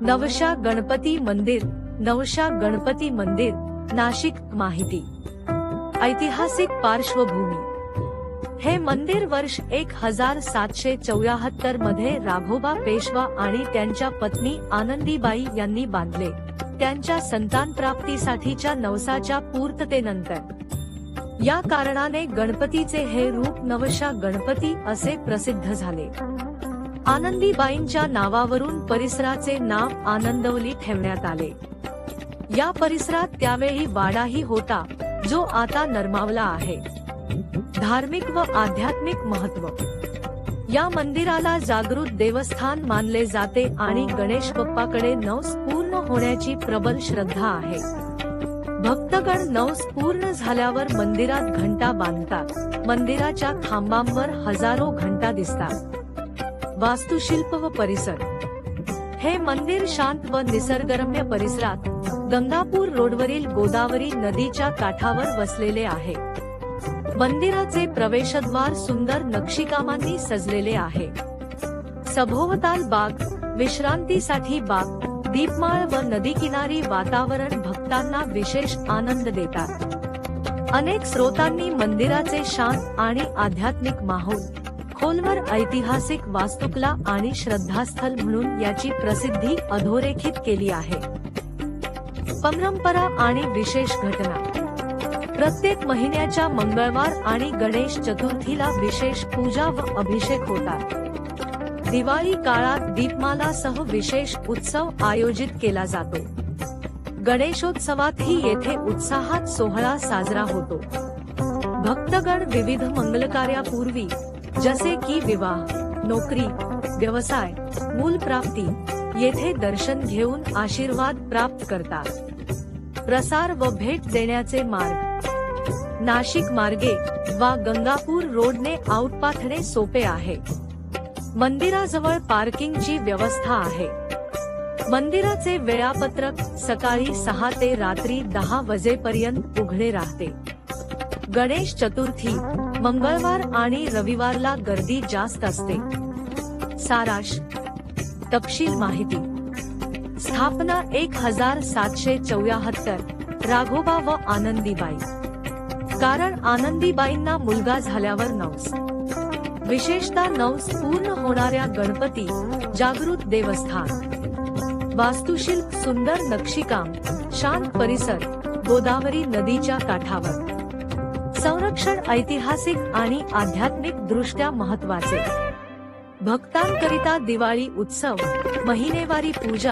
Nausea Ganpati मंदिर nausea Ganpati मंदिर नाशिक माहिती. ऐतिहासिक पार्श्वभूमी. हे मंदिर वर्ष एक हजार सातशे चौऱ्याहत्तरमध्ये राघोबा पेशवा आणि त्यांच्या पत्नी आनंदीबाई यांनी बांधले. त्यांच्या संतान प्राप्तीसाठीच्या नवसाच्या पूर्ततेनंतर. या कारणाने गणपतीचे हे रूप नवशा गणपती असे प्रसिद्ध झाले. आनंदीबाईंच्या नावावरून परिसराचे नाव आनंदवली ठेवण्यात आले. या परिसरात त्यावेळी वाडाही होता जो आता नरमावला आहे. धार्मिक व आध्यात्मिक महत्त्व. या मंदिराला जागृत देवस्थान मानले जाते आणि गणेश बाप्पाकडे नवस पूर्ण होण्याची प्रबल श्रद्धा आहे. भक्तगण नवस पूर्ण झाल्यावर मंदिरात घंटा बांधतात. मंदिराच्या खांबांवर हजारो घंटा दिसतात. वास्तुशिल्प व परिसर. हे मंदिर शांत व निसर्गरम्य परिसरात गंगापूर रोडवरील गोदावरी नदीच्या काठावर वसलेले आहे. मंदिराचे प्रवेशद्वार सुंदर नक्षीकामांनी सजलेले आहे. सभोवताल बाग विश्रांतीसाठी बाग दीपमाळ व नदीकिनारी वातावरण भक्तांना विशेष आनंद देतात. अनेक स्रोतांनी मंदिराचे शांत आणि आध्यात्मिक माहोल खोलवर ऐतिहासिक वास्तुकला आणि श्रद्धास्थल म्हणून याची प्रसिद्धी अधोरेखित केली आहे. परंपरा आणि विशेष घटना. प्रत्येक महिन्याच्या मंगळवार आणि गणेश चतुर्थीला विशेष पूजा व अभिषेक होतात. दिवाळी काळात दीपमालासह विशेष उत्सव आयोजित केला जातो. गणेशोत्सवातही येथे उत्साहात सोहळा साजरा होतो. भक्तगण विविध मंगलकार्यापूर्वी जसे की विवाह नोकरी व्यवसाय मूल प्राप्ती येथे दर्शन घेऊन आशीर्वाद प्राप्त करतात. प्रसार व भेट देण्याचे मार्ग. नाशिक मार्गे वा गंगापूर रोडने आउटपाथणे सोपे आहे. मंदिराजवळ पार्किंगची व्यवस्था आहे. मंदिराचे वेळापत्रक सकाळी सहा ते रात्री दहा वाजेपर्यंत उघडे राहते. गणेश चतुर्थी मंगळवार आणि रविवारला गर्दी जास्त असते. साराश. तपशील माहिती. स्थापना एक हजार सातशे चौऱ्याहत्तर. राघोबा व आनंदीबाई. कारण आनंदीबाईंना मुलगा झाल्यावर नवस. विशेषतः नवस पूर्ण होणाऱ्या गणपती जागृत देवस्थान. वास्तुशिल्प सुंदर नक्षीकाम शांत परिसर गोदावरी नदीच्या काठावर. संरक्षण ऐतिहासिक आणि आध्यात्मिक दृष्ट्या महत्त्वाचे भक्तांकरिता दिवाळी उत्सव महिनेवारी पूजा